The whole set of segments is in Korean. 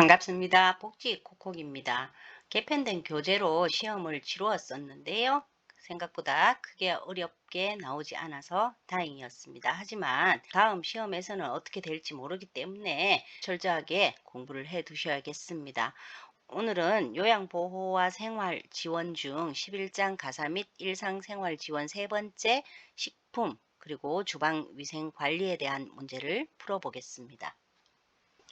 반갑습니다. 복지 콕콕입니다. 개편된 교재로 시험을 치루었었는데요. 생각보다 크게 어렵게 나오지 않아서 다행이었습니다. 하지만 다음 시험에서는 어떻게 될지 모르기 때문에 철저하게 공부를 해 두셔야겠습니다. 오늘은 요양보호와 생활 지원 중 11장 가사 및 일상생활 지원 세 번째 식품 그리고 주방위생 관리에 대한 문제를 풀어보겠습니다.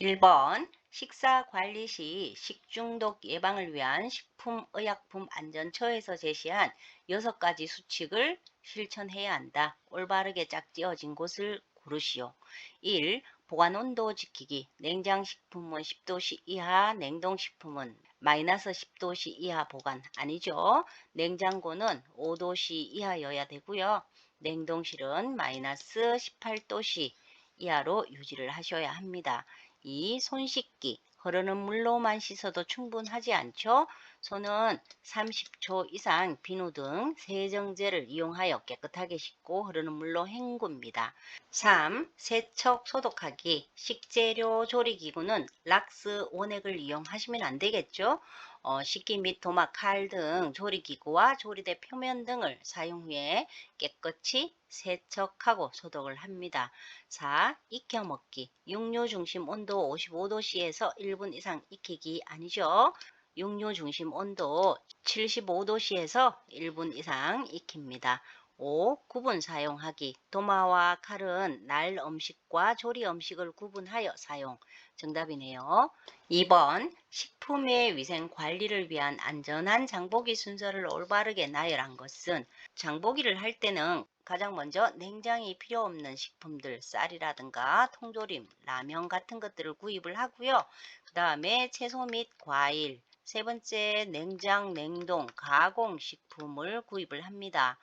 1번 식사 관리 시 식중독 예방을 위한 식품의약품 안전처에서 제시한 6가지 수칙을 실천해야 한다. 올바르게 짝지어진 곳을 고르시오. 1. 보관 온도 지키기. 냉장식품은 10도씨 이하, 냉동식품은 마이너스 10도씨 이하 보관 아니죠. 냉장고는 5도씨 이하여야 되고요. 냉동실은 마이너스 18도씨 이하로 유지를 하셔야 합니다. 2. 손 씻기. 흐르는 물로만 씻어도 충분하지 않죠? 손은 30초 이상 비누 등 세정제를 이용하여 깨끗하게 씻고 흐르는 물로 헹굽니다. 3. 세척 소독하기. 식재료 조리기구는 락스 원액을 이용하시면 안 되겠죠? 어, 식기 및 도마, 칼 등 조리기구와 조리대 표면 등을 사용 후에 깨끗이 세척하고 소독을 합니다. 4. 익혀 먹기. 육류 중심 온도 55도씨에서 1분 이상 익히기 아니죠. 육류 중심 온도 75도씨에서 1분 이상 익힙니다. 5. 구분 사용하기. 도마와 칼은 날 음식과 조리 음식을 구분하여 사용. 정답이네요. 2번 식품의 위생 관리를 위한 안전한 장보기 순서를 올바르게 나열한 것은 장보기를 할 때는 가장 먼저 냉장이 필요 없는 식품들 쌀이라든가 통조림, 라면 같은 것들을 구입을 하고요. 그 다음에 채소 및 과일, 세 번째 냉장, 냉동, 가공식품을 구입을 합니다.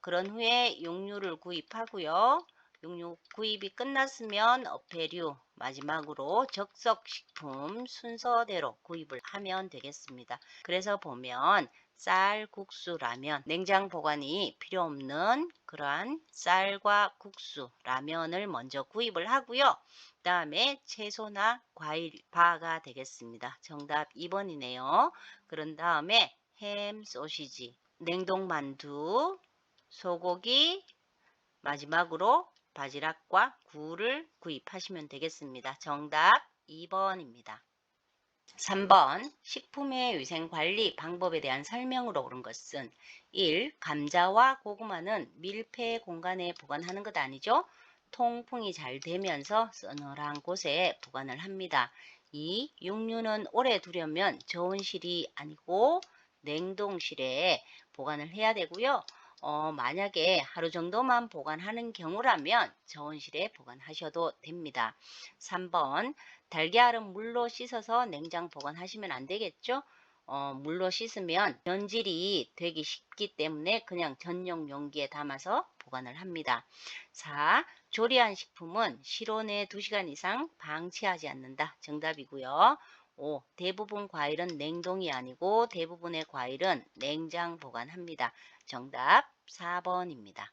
그런 후에 육류를 구입하고요. 육류 구입이 끝났으면 어패류, 마지막으로 적석식품 순서대로 구입을 하면 되겠습니다. 그래서 보면 쌀, 국수, 라면, 냉장 보관이 필요 없는 그러한 쌀과 국수, 라면을 먼저 구입을 하고요. 그 다음에 채소나 과일, 바가 되겠습니다. 정답 2번이네요. 그런 다음에 햄, 소시지, 냉동 만두, 소고기, 마지막으로 바지락과 굴을 구입하시면 되겠습니다. 정답 2번입니다. 3번 식품의 위생관리 방법에 대한 설명으로 옳은 것은 1. 감자와 고구마는 밀폐 공간에 보관하는 것 아니죠? 통풍이 잘 되면서 서늘한 곳에 보관을 합니다. 2. 육류는 오래 두려면 저온실이 아니고 냉동실에 보관을 해야 되고요. 어, 만약에 하루 정도만 보관하는 경우라면 저온실에 보관하셔도 됩니다. 3번 달걀은 물로 씻어서 냉장 보관하시면 안 되겠죠? 어, 물로 씻으면 변질이 되기 쉽기 때문에 그냥 전용 용기에 담아서 보관을 합니다. 4. 조리한 식품은 실온에 2시간 이상 방치하지 않는다. 정답이고요. 5. 대부분 과일은 냉동이 아니고 대부분의 과일은 냉장 보관합니다. 정답 4번입니다.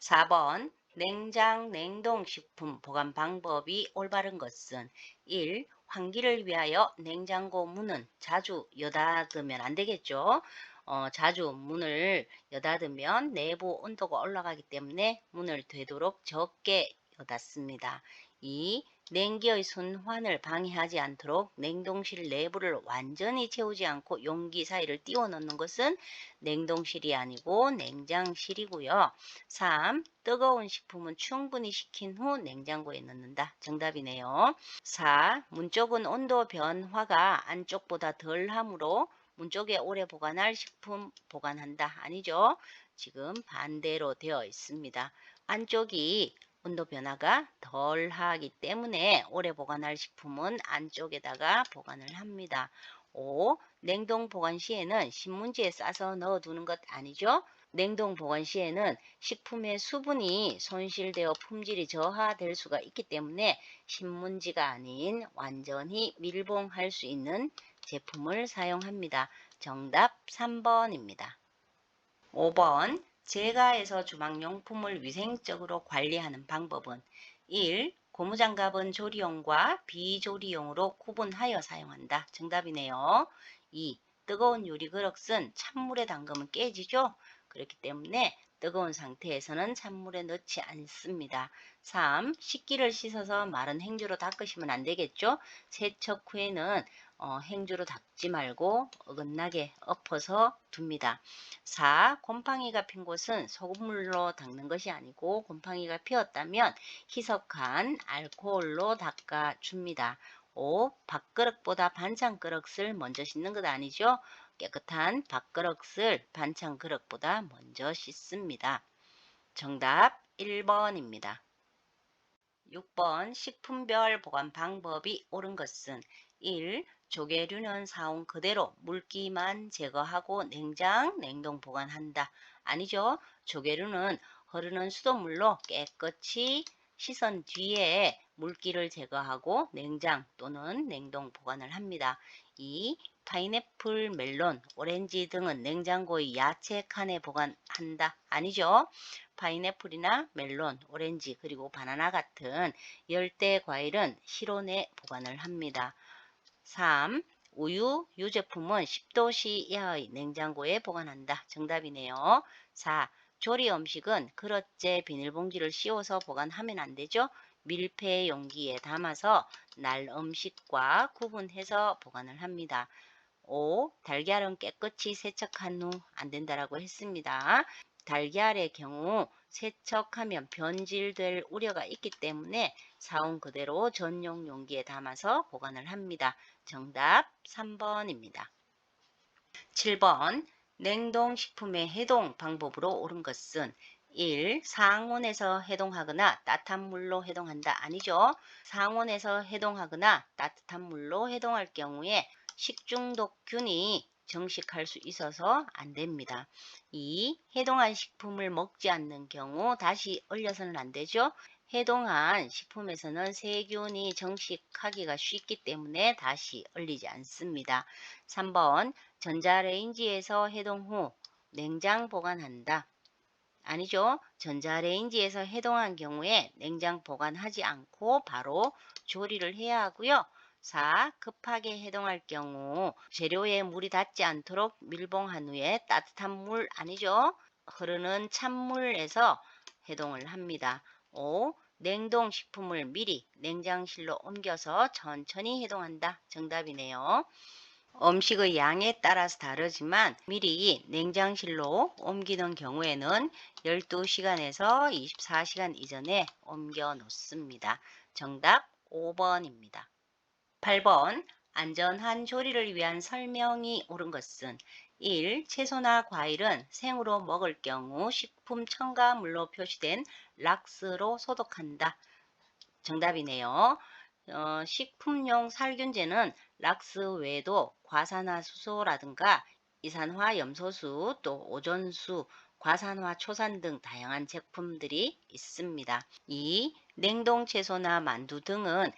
4번 냉장 냉동 식품 보관 방법이 올바른 것은 1. 환기를 위하여 냉장고 문은 자주 여닫으면 안 되겠죠. 어, 자주 문을 여닫으면 내부 온도가 올라가기 때문에 문을 되도록 적게 여닫습니다. 2. 냉기의 순환을 방해하지 않도록 냉동실 내부를 완전히 채우지 않고 용기 사이를 띄워 넣는 것은 냉동실이 아니고 냉장실이고요. 3. 뜨거운 식품은 충분히 식힌 후 냉장고에 넣는다. 정답이네요. 4. 문 쪽은 온도 변화가 안쪽보다 덜하므로 문 쪽에 오래 보관할 식품 보관한다. 아니죠. 지금 반대로 되어 있습니다. 안쪽이 온도 변화가 덜 하기 때문에 오래 보관할 식품은 안쪽에다가 보관을 합니다. 5. 냉동 보관 시에는 신문지에 싸서 넣어두는 것 아니죠? 냉동 보관 시에는 식품의 수분이 손실되어 품질이 저하될 수가 있기 때문에 신문지가 아닌 완전히 밀봉할 수 있는 제품을 사용합니다. 정답 3번입니다. 5번 제가에서 주방용품을 위생적으로 관리하는 방법은 1. 고무장갑은 조리용과 비조리용으로 구분하여 사용한다. 정답이네요. 2. 뜨거운 유리 그릇은 찬물에 담그면 깨지죠? 그렇기 때문에 뜨거운 상태에서는 찬물에 넣지 않습니다. 3. 식기를 씻어서 마른 행주로 닦으시면 안 되겠죠? 세척 후에는 어, 행주로 닦지 말고 어긋나게 엎어서 둡니다. 4. 곰팡이가 핀 곳은 소금물로 닦는 것이 아니고 곰팡이가 피었다면 희석한 알코올로 닦아줍니다. 5. 밥그릇보다 반찬 그릇을 먼저 씻는 것 아니죠? 깨끗한 밥그릇을 반찬 그릇보다 먼저 씻습니다. 정답 1번입니다. 6번 식품별 보관 방법이 옳은 것은 1. 조개류는 사온 그대로 물기만 제거하고 냉장, 냉동 보관한다. 아니죠. 조개류는 흐르는 수돗물로 깨끗이 씻은 뒤에 물기를 제거하고 냉장 또는 냉동 보관을 합니다. 2. 파인애플, 멜론, 오렌지 등은 냉장고의 야채 칸에 보관한다. 아니죠. 파인애플이나 멜론, 오렌지 그리고 바나나 같은 열대 과일은 실온에 보관을 합니다. 3. 우유, 유제품은 10도씨 이하의 냉장고에 보관한다. 정답이네요. 4. 조리 음식은 그릇째 비닐봉지를 씌워서 보관하면 안 되죠. 밀폐 용기에 담아서 날 음식과 구분해서 보관을 합니다. 5. 달걀은 깨끗이 세척한 후 안 된다라고 했습니다. 달걀의 경우 세척하면 변질될 우려가 있기 때문에 사온 그대로 전용 용기에 담아서 보관을 합니다. 정답 3번입니다. 7번 냉동식품의 해동 방법으로 옳은 것은 1. 상온에서 해동하거나 따뜻한 물로 해동한다. 아니죠. 상온에서 해동하거나 따뜻한 물로 해동할 경우에 식중독균이 정식할 수 있어서 안 됩니다. 2. 해동한 식품을 먹지 않는 경우 다시 얼려서는 안 되죠. 해동한 식품에서는 세균이 정식하기가 쉽기 때문에 다시 얼리지 않습니다. 3번 전자레인지에서 해동 후 냉장 보관한다. 아니죠. 전자레인지에서 해동한 경우에 냉장 보관하지 않고 바로 조리를 해야 하고요. 4. 급하게 해동할 경우 재료에 물이 닿지 않도록 밀봉한 후에 따뜻한 물 아니죠. 흐르는 찬물에서 해동을 합니다. 5. 냉동식품을 미리 냉장실로 옮겨서 천천히 해동한다. 정답이네요. 음식의 양에 따라서 다르지만 미리 냉장실로 옮기는 경우에는 12시간에서 24시간 이전에 옮겨 놓습니다. 정답 5번입니다. 8번 안전한 조리를 위한 설명이 옳은 것은 1. 채소나 과일은 생으로 먹을 경우 식품 첨가물로 표시된 락스로 소독한다. 정답이네요. 어, 식품용 살균제는 락스 외에도 과산화수소라든가 이산화 염소수 또 오존수 과산화 초산 등 다양한 제품들이 있습니다. 2. 냉동 채소나 만두 등은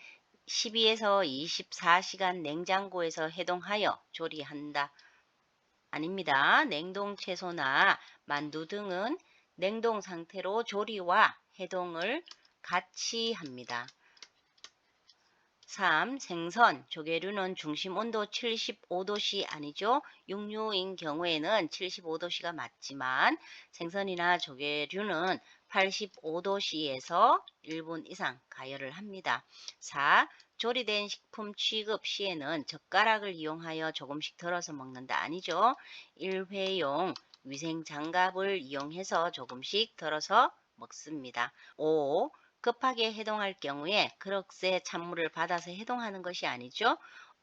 12에서 24시간 냉장고에서 해동하여 조리한다. 아닙니다. 냉동 채소나 만두 등은 냉동 상태로 조리와 해동을 같이 합니다. 3. 생선, 조개류는 중심 온도 75도씨 아니죠? 육류인 경우에는 75도씨가 맞지만 생선이나 조개류는 85도씨에서 1분 이상 가열을 합니다. 4. 조리된 식품 취급 시에는 젓가락을 이용하여 조금씩 덜어서 먹는다 아니죠? 일회용 위생 장갑을 이용해서 조금씩 덜어서 먹습니다. 5. 급하게 해동할 경우에 그릇에 찬물을 받아서 해동하는 것이 아니죠.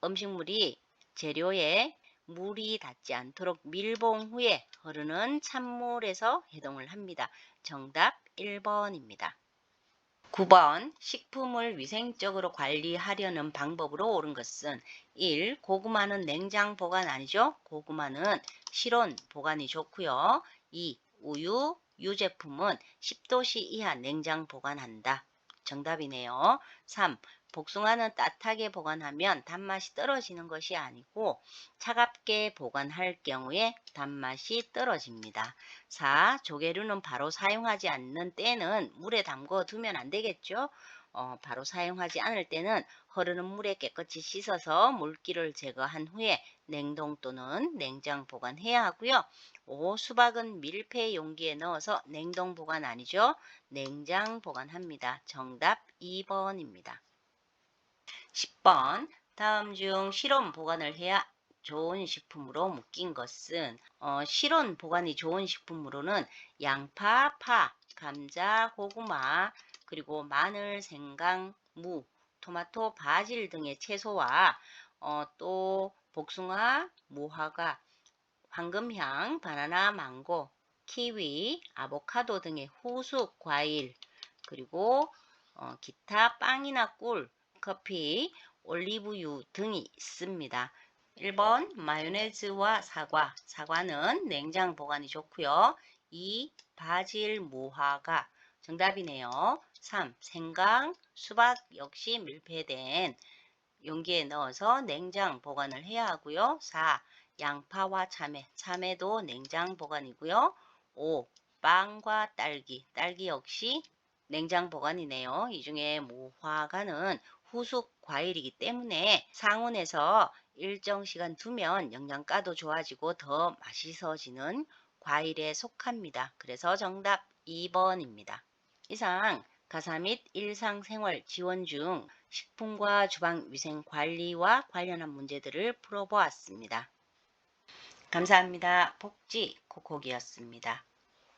음식물이 재료에 물이 닿지 않도록 밀봉 후에 흐르는 찬물에서 해동을 합니다. 정답 1번입니다. 9번 식품을 위생적으로 관리하려는 방법으로 옳은 것은 1. 고구마는 냉장 보관 아니죠. 고구마는 실온 보관이 좋고요. 2. 우유, 유제품은 10도씨 이하 냉장 보관한다. 정답이네요. 3. 복숭아는 따뜻하게 보관하면 단맛이 떨어지는 것이 아니고 차갑게 보관할 경우에 단맛이 떨어집니다. 4. 조개류는 바로 사용하지 않는 때는 물에 담궈 두면 안 되겠죠. 어, 바로 사용하지 않을 때는 흐르는 물에 깨끗이 씻어서 물기를 제거한 후에 냉동 또는 냉장 보관해야 하고요. 5. 수박은 밀폐 용기에 넣어서 냉동 보관 아니죠. 냉장 보관합니다. 정답 2번입니다. 10번. 다음 중 실온 보관을 해야 좋은 식품으로 묶인 것은 어, 실온 보관이 좋은 식품으로는 양파, 파, 감자, 고구마, 그리고 마늘, 생강, 무, 토마토, 바질 등의 채소와 어, 또 복숭아, 무화과, 황금향, 바나나, 망고, 키위, 아보카도 등의 후숙 과일, 그리고 어, 기타 빵이나 꿀, 커피, 올리브유 등이 있습니다. 1번 마요네즈와 사과. 사과는 냉장 보관이 좋고요. 2. 바질 무화과. 정답이네요. 3. 생강, 수박 역시 밀폐된 용기에 넣어서 냉장 보관을 해야 하고요. 4. 양파와 참외. 참외도 냉장 보관이고요. 5. 빵과 딸기. 딸기 역시 냉장 보관이네요. 이 중에 무화과는 후숙 과일이기 때문에 상온에서 일정 시간 두면 영양가도 좋아지고 더 맛있어지는 과일에 속합니다. 그래서 정답 2번입니다. 이상 가사 및 일상생활 지원 중 식품과 주방위생 관리와 관련한 문제들을 풀어보았습니다. 감사합니다. 복지 코콕이었습니다.